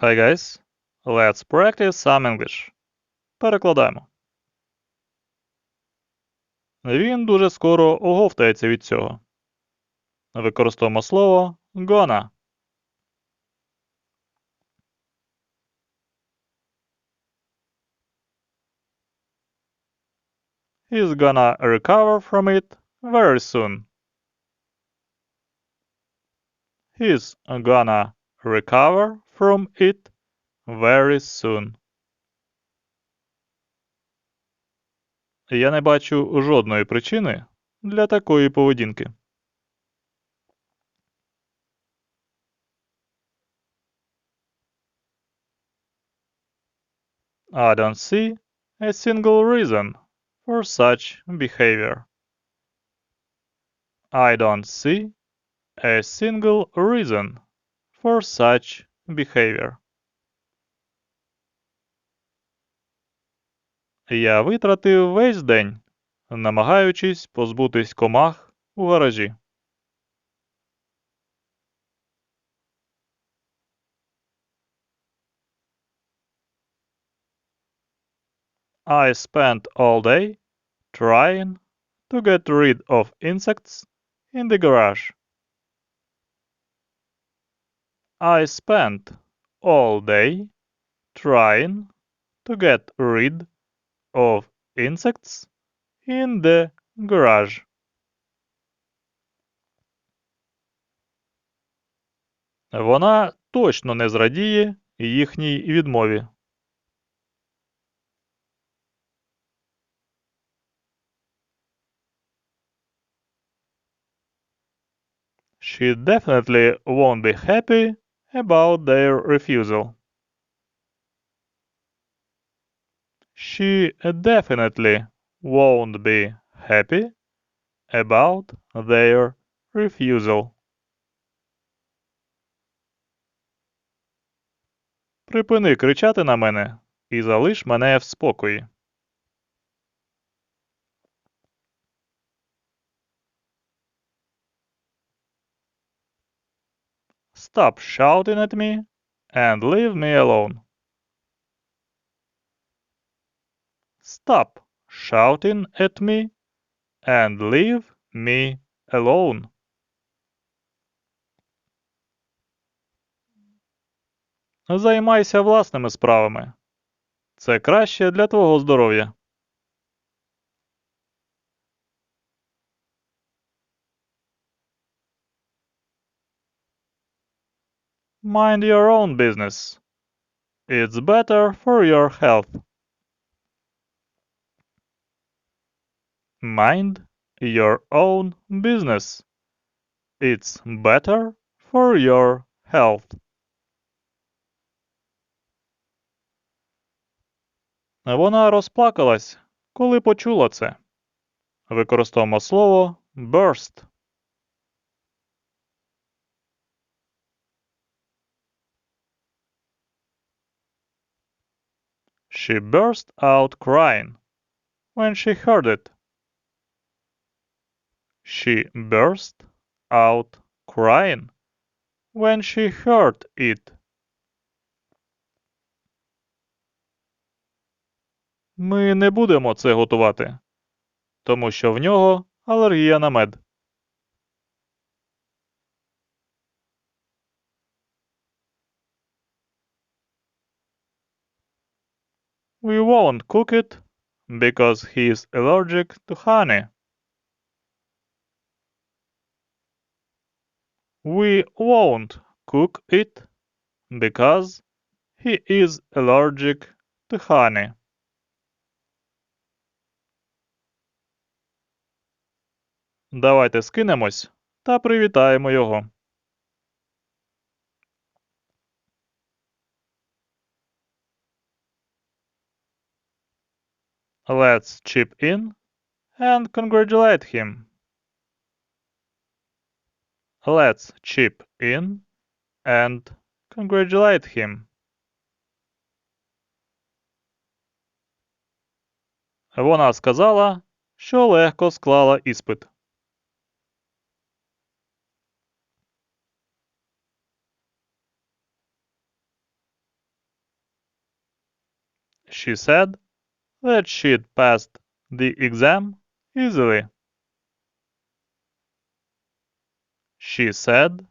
Hi guys, let's practice some English. Перекладаємо. Він дуже скоро оговтається від цього. Використовуємо слово gonna. He's gonna recover from it very soon. He's gonna recover from it very soon. Я не бачу жодної причини для такої поведінки. I don't see a single reason for such behavior. I don't see a single reason for such behavior. Я витратив весь день, намагаючись позбутись комах у гаражі. I spent all day trying to get rid of insects in the garage. I spent all day trying to get rid of insects in the garage. Вона точно не зрадіє їхній відмові. She definitely won't be happy about their refusal. She definitely won't be happy about their refusal. Припини кричати на мене і залиш мене в спокої. Stop shouting at me and leave me alone. Stop shouting at me and leave me alone. Займайся власними справами. Це краще для твого здоров'я. Mind your own business. It's better for your health. Mind your own business. It's better for your health. Вона розплакалась, коли почула це. Використовуємо слово burst. She burst out crying when she heard it. She burst out crying when she heard it. Ми не будемо це готувати, тому що в нього алергія на мед. We won't cook it because he's allergic to honey. We won't cook it because he is allergic to honey. Давайте скинемось та привітаємо його. Let's chip in and congratulate him. Let's chip in and congratulate him. Вона сказала, що легко склала іспит. She said that she'd passed the exam easily. She said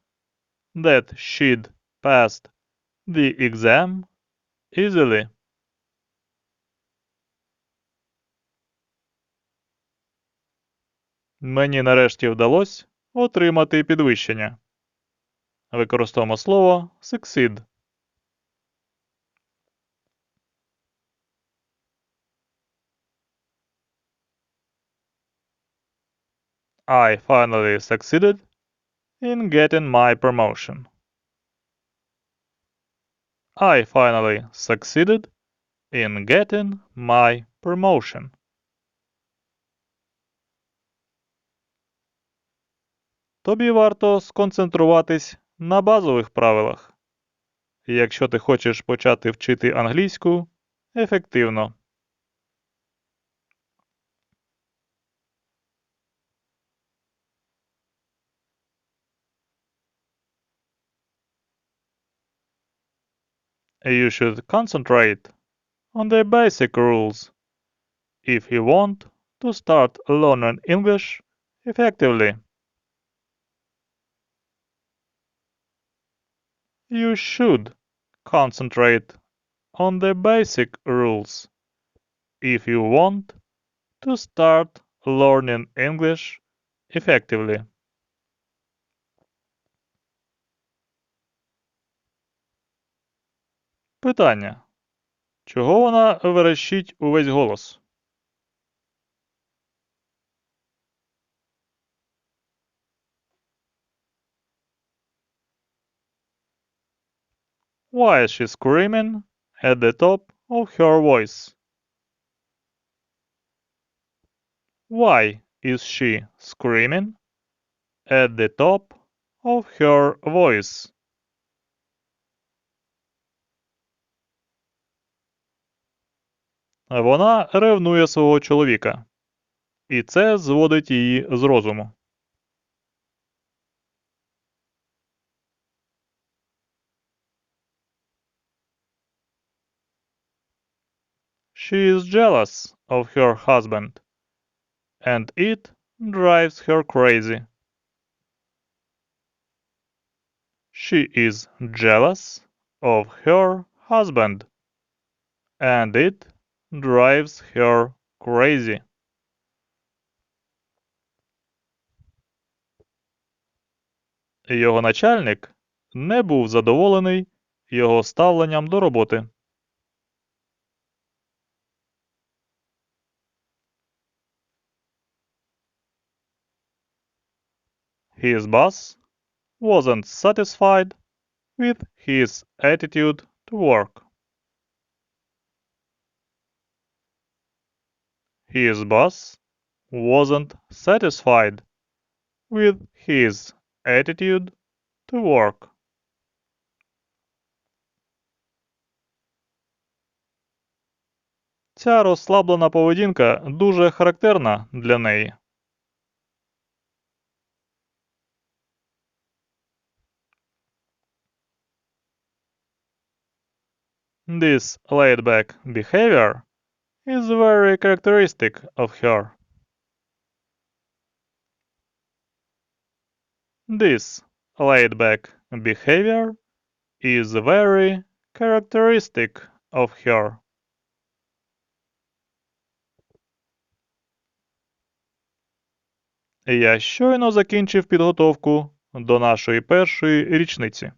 that she'd passed the exam easily. Мені нарешті вдалося отримати підвищення. Використовуємо слово succeed. I finally succeeded in getting my promotion. I finally succeeded in getting my promotion. Тобі варто сконцентруватись на базових правилах, якщо ти хочеш почати вчити англійську ефективно. You should concentrate on the basic rules if you want to start learning English effectively. You should concentrate on the basic rules if you want to start learning English effectively. Питання. Чого вона верещить увесь голос? Why is she screaming at the top of her voice? Why is she screaming at the top of her voice? Вона ревнує свого чоловіка, і це зводить її з розуму. She is jealous of her husband, and it drives her crazy. She is jealous of her husband, and it drives her crazy. Його начальник не був задоволений його ставленням до роботи. His boss wasn't satisfied with his attitude to work. His boss wasn't satisfied with his attitude to work. Ця розслаблена поведінка дуже характерна для неї. This laid-back behavior is very characteristic of her. This laid-back behavior is very characteristic of her. Я щойно закінчив підготовку до нашої першої річниці.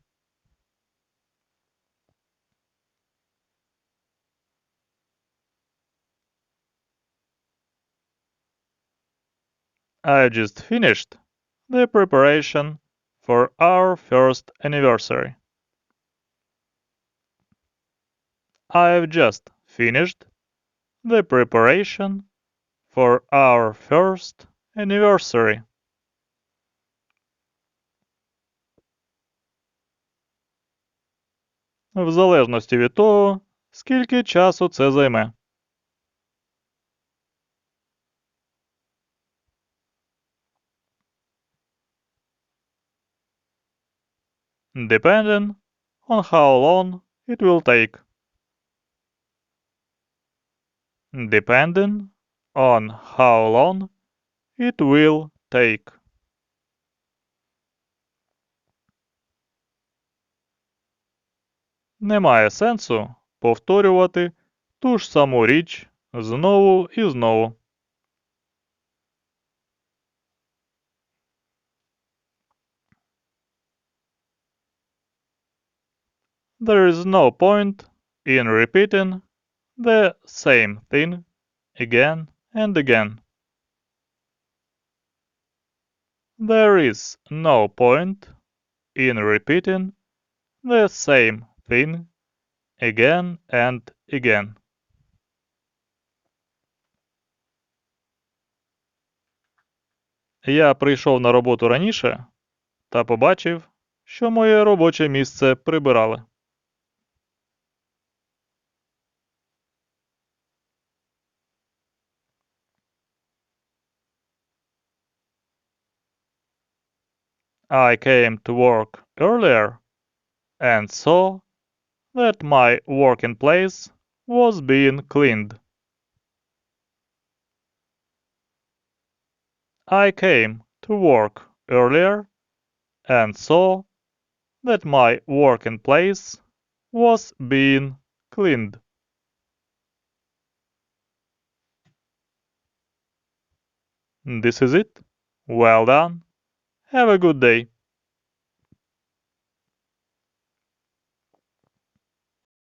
I just finished the preparation for our first anniversary. I've just finished the preparation for our first anniversary. В залежності від того, скільки часу це займе. Depending on how long it will take. depending on how long it will take. Немає сенсу повторювати ту ж саму річ знову і знову. There is no point in repeating the same thing again and again. There is no point in repeating the same thing again and again. Я прийшов на роботу раніше та побачив, що моє робоче місце прибирали. I came to work earlier and saw that my working place was being cleaned. I came to work earlier and saw that my working place was being cleaned. This is it. Well done. Have a good day.